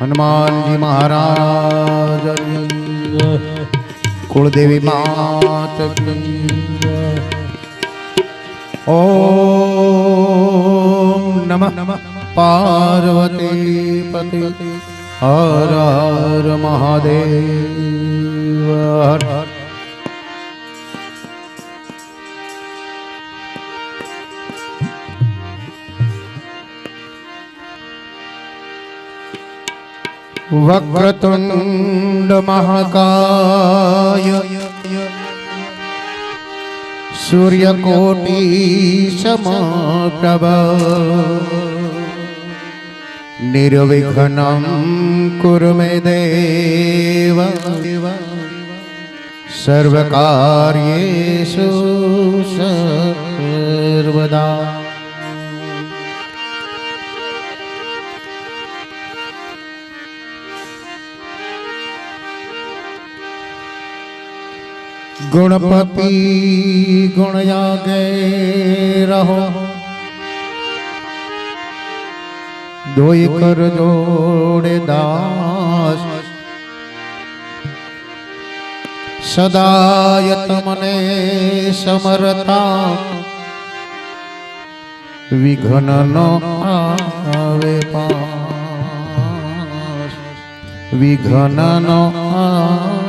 હનુમાનજી મહારાજ કુળદેવી માત ઓ નમ. પાર્વતી પતિ હર હર મહાદેવ. હર હર वक्रतुण्डमहकाय सूर्यकोटिसमप्रभ निर्विघ्नं कुरु मे देव सर्वकार्येषु सर्वदा ગુણપતિ ગુણયાગે રહો। દોઈ કર જોડે દાસ। સદાય તમને સમરતા। વિઘ્ન નો આવે પાસ। વિઘ્ન નો આવે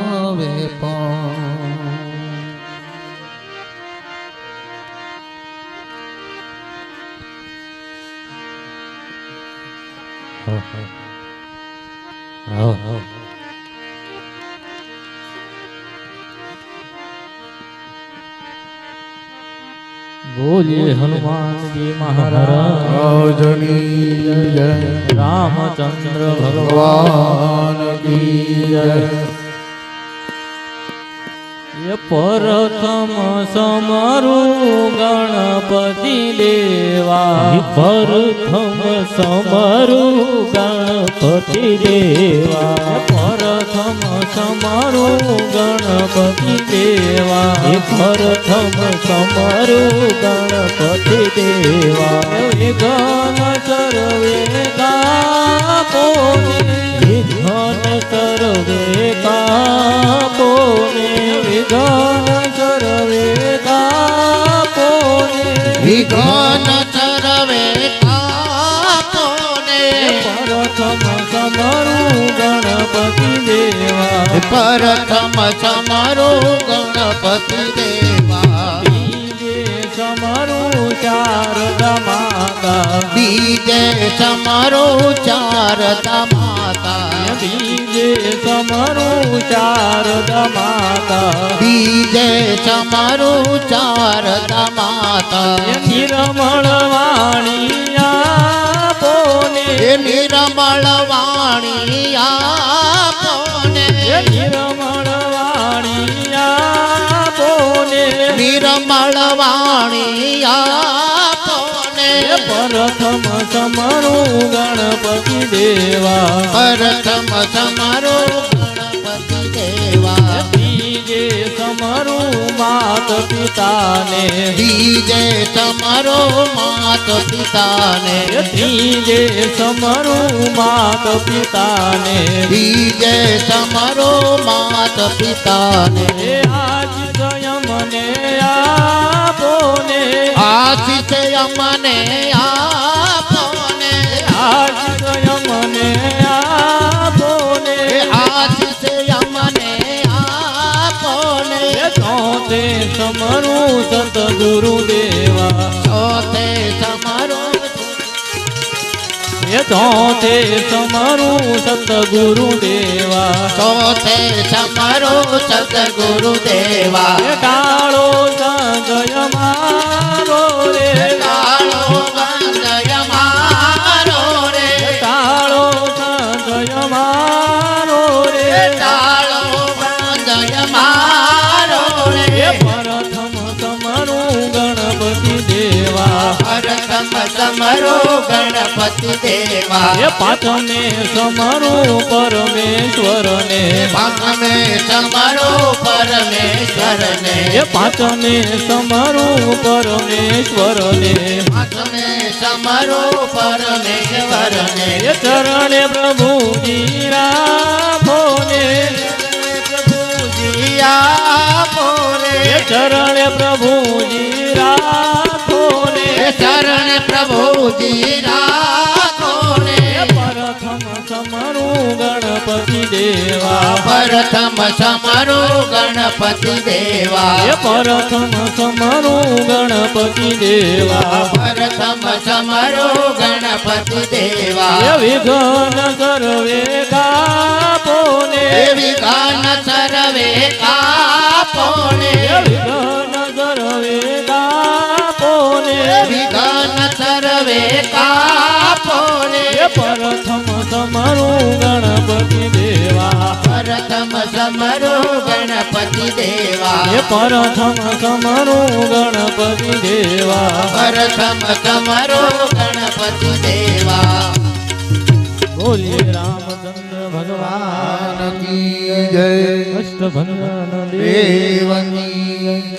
બોલીએ હનુમાનજી મહારાજ રાજની જય રામચંદ્ર ભગવાન કી જય. પ્રથમ સમરું ગણપતિ દેવા. પ્રથમ સમરું ગણપતિ દેવા. પ્રથમ સમરું ગણપતિ દેવા. પ્રથમ સમરું ગણપતિ દેવા. વિઘ્ન પ્રથમ સમારો ગણપતિ દેવા. બીજે સમરું શારદા માતા. બીજે સમારો ચારતા માતા. બીજે સમારો શારદા માતા. બીજે સમરો ચારતા માતા. નિરમળ વાણિયા પોને એ નિર્મળ વાણી આપોને પ્રથમ સમરું ગણપતિ દેવા પ્રથમ સમરો ગણપતિ દેવા બીજે સમરું માત પિતાને બીજે સમરો માત પિતાને ત્રીજે સમરું માત પિતાને બીજે સમરો માત પિતાને આશીષ અમને આપોને આજ સ્વયં મને આપોને આશીષ અમને આપોને. સોતે ચોથે સંત ગુરુ દેવા. સોતે સમરો એ ચોથે સમરું સતગુરુ દેવા. ચોથે સમરો સતગુરુ દેવા. એ ડાળો સમરો ગણપતિ દેવા. એ પાંચમે સમરું પરમેશ્વરને. પાંચમે સમરો પરમેશ્વરને. એ પાંચમે પરમેશ્વર ને પાથમે સમરો પરમેશ્વરને. એ ચરણે પ્રભુજી રાખો ને પ્રભુજી આપો રે ચરણે પ્રભુજી રાખો. ને ચરણ પ્રભુજી રાખો ને. એ પ્રથમ સમરું ગણપતિ દેવા. પ્રથમ સમરો ગણપતિ દેવા. પ્રથમ સમરું ગણપતિ દેવા. પ્રથમ સમરો ગણપતિ દેવા. વિઘ્ન સર્વે કાપો ને એવી ગાન સરવે કાપો કાપો એ પ્રથમ સમરું ગણપતિ દેવા. પ્રથમ સમરો ગણપતિ દેવા. પ્રથમ સમરું ગણપતિ દેવા. પ્રથમ સમરો ગણપતિ દેવા. બોલીએ રામચંદ્ર ભગવાન કી જય. અષ્ટભંગન દેવની